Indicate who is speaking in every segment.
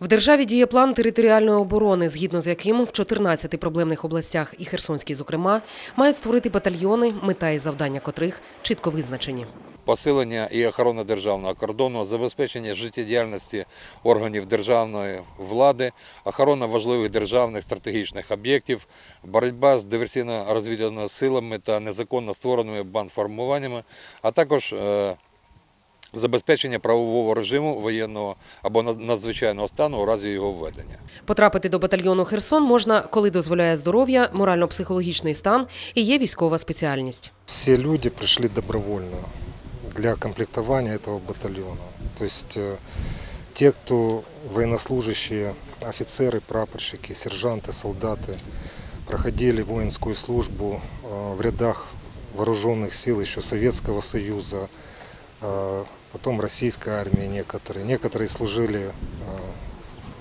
Speaker 1: В державі діє план територіальної оборони, згідно з яким в 14 проблемних областях і Херсонській, зокрема, мають створити батальйони, мета і завдання котрих чітко визначені.
Speaker 2: посилення і охорона державного кордону, забезпечення життєдіяльності органів державної влади, охорона важливих державних стратегічних об'єктів, боротьба з диверсійно-розвідувальними силами та незаконно створеними бандформуваннями, а також е, забезпечення правового режиму воєнного або над- надзвичайного стану у разі його введення.
Speaker 1: Потрапити до батальйону Херсон можна, коли дозволяє здоров'я, морально-психологічний стан і є військова спеціальність.
Speaker 3: Все люди пришли добровольно для комплектования этого батальона. То есть э, те, кто военнослужащие, офицеры, прапорщики, сержанты, солдаты, проходили воинскую службу э, в рядах вооруженных сил еще Советского Союза, э, потом российской армии некоторые. Некоторые служили э,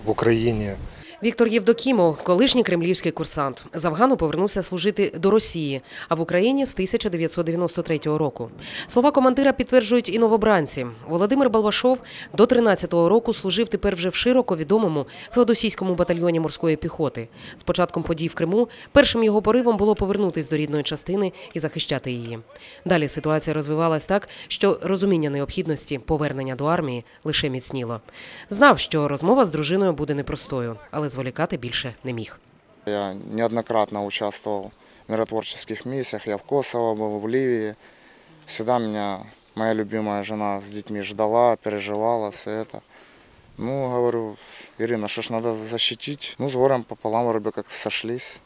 Speaker 3: в Украине,
Speaker 1: Віктор Євдокімов, колишній кремлівський курсант, з Афгану повернувся служити до Росії, а в Україні з 1993 року. Слова командира підтверджують і новобранці. Володимир Балбашов до 13-го року служив тепер вже в широко відомому Феодосійському батальйоні морської піхоти. З початком подій в Криму першим його поривом було повернутись до рідної частини і захищати її. Далі ситуація розвивалась так, що розуміння необхідності повернення до армії лише міцніло. Знав, що розмова з дружиною буде непростою, але зволікати більше не міг.
Speaker 4: Я неоднократно участвував в миротворчих місіях. Я в Косово був, в Лівії. Всегда мене моя любимая жена з дітьми ждала, переживала все це. Ну, говорю, Ирина, что ж надо защитить? Ну, с горем пополам вроде как сошлись.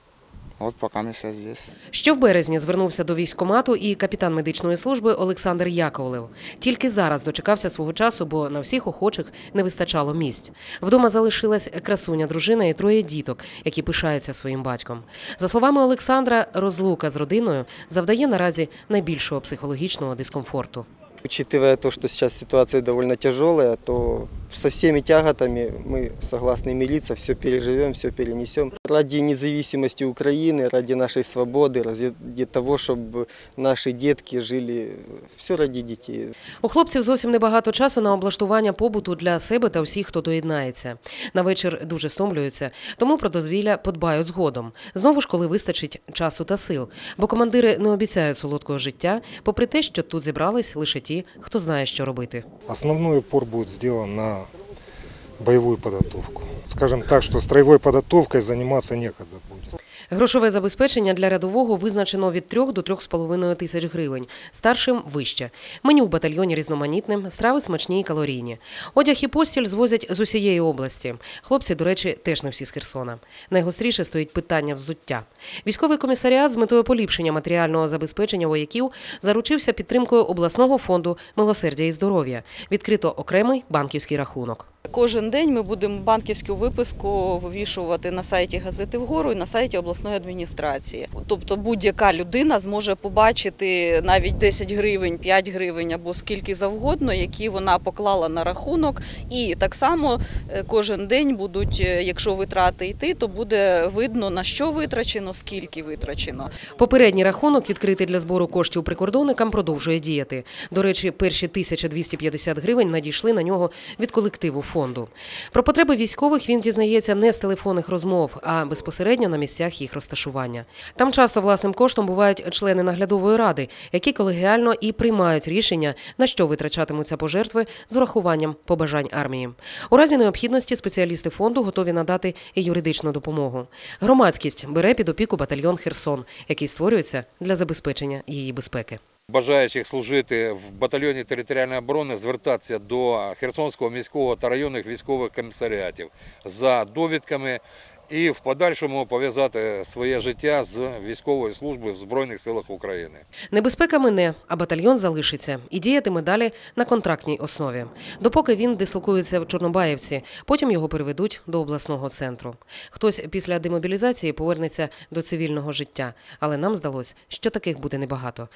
Speaker 4: Вот пока мы все здесь.
Speaker 1: Ще в березні звернувся до військкомату і капітан медичної служби Олександр Яковлев. Тільки зараз дочекався свого часу, бо на всіх охочих не вистачало місць. Вдома залишилась красуня дружина і троє діток, які пишаються своїм батьком. За словами Олександра, розлука з родиною завдає наразі найбільшого психологічного дискомфорту.
Speaker 5: Учитывая то, что сейчас ситуация довольно тяжелая, то со всеми тяготами мы согласны мириться, все переживем, все перенесем. Ради независимости Украины, ради нашей свободы, ради того, чтобы наши детки жили, все ради детей.
Speaker 1: У хлопців зовсім небагато часу на облаштування побуту для себе та всіх, хто доєднається. На вечір дуже стомлюються, тому про дозвілля подбають згодом. Знову ж, коли вистачить часу та сил. Бо командири не обіцяють солодкого життя, попри те, що тут зібрались лише ті, хто знає, що робити.
Speaker 3: Основной упор будет сделан на боевую подготовку. Скажем так, что строевой подготовкой заниматься некогда будет.
Speaker 1: Грошове забезпечення для рядового визначено від 3 до 3,5 тисяч гривень, старшим – вище. Меню в батальйоні різноманітне, страви смачні і калорійні. Одяг і постіль звозять з усієї області. Хлопці, до речі, теж не всі з Херсона. Найгостріше стоїть питання взуття. Військовий комісаріат з метою поліпшення матеріального забезпечення вояків заручився підтримкою обласного фонду «Милосердя і здоров'я». Відкрито окремий банківський рахунок.
Speaker 6: Кожен день ми будемо банківську виписку вивішувати на сайті газети вгору і на сайті обласної адміністрації. Тобто будь-яка людина зможе побачити навіть 10 гривень, 5 гривень або скільки завгодно, які вона поклала на рахунок. І так само е, кожен день будуть, е, якщо витрати йти, то буде видно на що витрачено, скільки витрачено.
Speaker 1: Попередній рахунок, відкритий для збору коштів прикордонникам, продовжує діяти. До речі, перші 1250 гривень надійшли на нього від колективу фонду. Про потреби військових він дізнається не з телефонних розмов, а безпосередньо на місцях їх розташування. Там часто власним коштом бувають члени наглядової ради, які колегіально і приймають рішення, на що витрачатимуться пожертви з урахуванням побажань армії. У разі необхідності спеціалісти фонду готові надати і юридичну допомогу. Громадськість бере під опіку батальйон Херсон, який створюється для забезпечення її безпеки.
Speaker 2: Бажаючих служити в батальйоні територіальної оборони звертатися до Херсонського міського та районних військових комісаріатів за довідками і в подальшому пов'язати своє життя з військовою службою в Збройних силах України.
Speaker 1: Небезпека мине, а батальйон залишиться і діятиме далі на контрактній основі. Допоки він дислокується в Чорнобаївці, потім його переведуть до обласного центру. Хтось після демобілізації повернеться до цивільного життя, але нам здалось, що таких буде небагато.